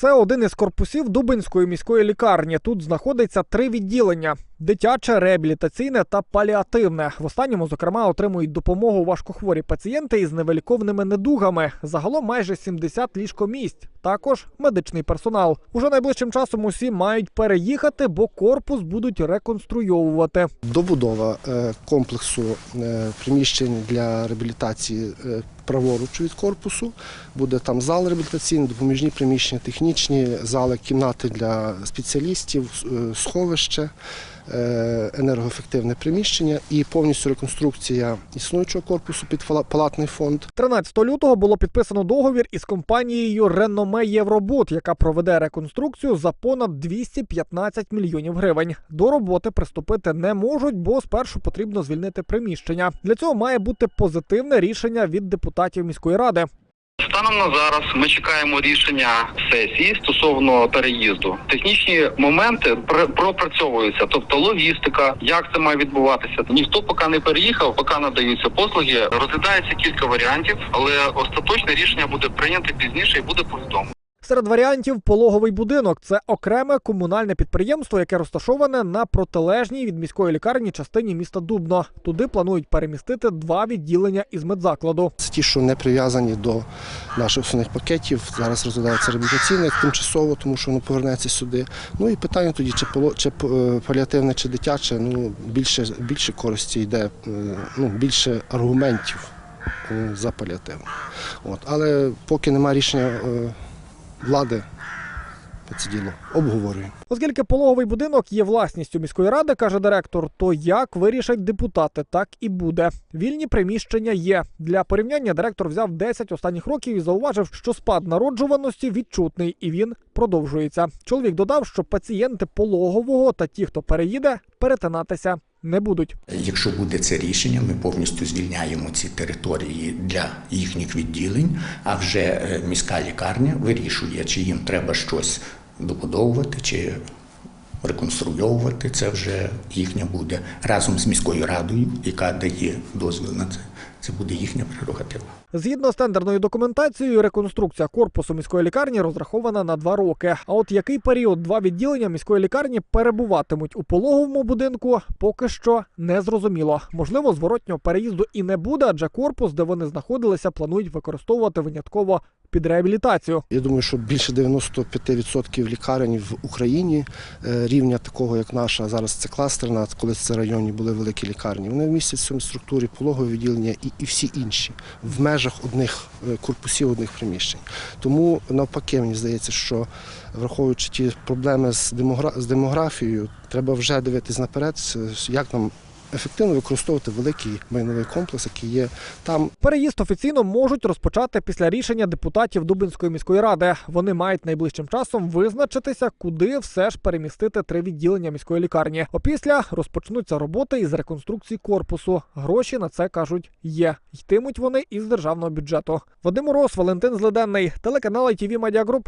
Це один із корпусів Дубинської міської лікарні. Тут знаходиться три відділення: дитяче, реабілітаційне та паліативне. В останньому, зокрема, отримують допомогу важкохворі пацієнти із невеликовними недугами. Загалом майже 70 ліжкомісць. Також медичний персонал. Уже найближчим часом усі мають переїхати, бо корпус будуть реконструйовувати. Добудова е, комплексу е, приміщень для реабілітації е, праворуч від корпусу. Буде там зал реабілітаційний, допоміжні приміщення, технічні зали, кімнати для спеціалістів, е, сховище, е, енергоефективне приміщення і повністю реконструкція існуючого корпусу під палатний фонд. 13 лютого було підписано договір із компанією Реноме Євробуд, яка проведе реконструкцію за понад 215 мільйонів гривень. До роботи приступити не можуть, бо спершу потрібно звільнити приміщення. Для цього має бути позитивне рішення від депутатів міської ради. Станом на зараз ми чекаємо рішення сесії стосовно переїзду. Технічні моменти пр- пропрацьовуються, тобто логістика, як це має відбуватися. Ніхто поки не переїхав, поки надаються послуги. Розглядається кілька варіантів, але остаточне рішення буде прийнято пізніше і буде повідомлено. Серед варіантів пологовий будинок це окреме комунальне підприємство, яке розташоване на протилежній від міської лікарні частині міста Дубно. Туди планують перемістити два відділення із медзакладу. Це ті, що не прив'язані до наших основних пакетів. Зараз розглядається реабілітаційне тимчасово, тому що воно повернеться сюди. Ну і питання тоді, чи поло- чи е, паліативне, чи дитяче. Ну більше більше користі йде, е, ну більше аргументів е, за паліативне. От, але поки немає рішення влади, це діло обговорюємо. Оскільки пологовий будинок є власністю міської ради, каже директор, то як вирішать депутати, так і буде. Вільні приміщення є. Для порівняння директор взяв 10 останніх років і зауважив, що спад народжуваності відчутний, і він продовжується. Чоловік додав, що пацієнти пологового та ті, хто переїде, перетинатися не будуть. Якщо буде це рішення, ми повністю звільняємо ці території для їхніх відділень, а вже е, міська лікарня вирішує, чи їм треба щось добудовувати, чи реконструйовувати. Це вже їхня буде разом з міською радою, яка дає дозвіл на це. Це буде їхня прерогатива. Згідно з тендерною документацією, реконструкція корпусу міської лікарні розрахована на два роки. А от який період два відділення міської лікарні перебуватимуть у пологовому будинку, поки що не зрозуміло. Можливо, зворотнього переїзду і не буде, адже корпус, де вони знаходилися, планують використовувати винятково під реабілітацію. Я думаю, що більше 95% лікарень в Україні е, рівня такого, як наша зараз це кластерна, коли це районні були великі лікарні. Вони в цьому структурі пологове відділення і, і всі інші в межах одних е, корпусів, одних приміщень. Тому навпаки, мені здається, що враховуючи ті проблеми з, демогра... демографією, треба вже дивитись наперед, як нам ефективно використовувати великий майновий комплекс, який є там Переїзд офіційно можуть розпочати після рішення депутатів Дубинської міської ради. Вони мають найближчим часом визначитися, куди все ж перемістити три відділення міської лікарні. Опісля розпочнуться роботи із реконструкції корпусу. Гроші на це кажуть є. Йтимуть вони із державного бюджету. Вадим Урос, Валентин Злиденний, телеканал ITV Media.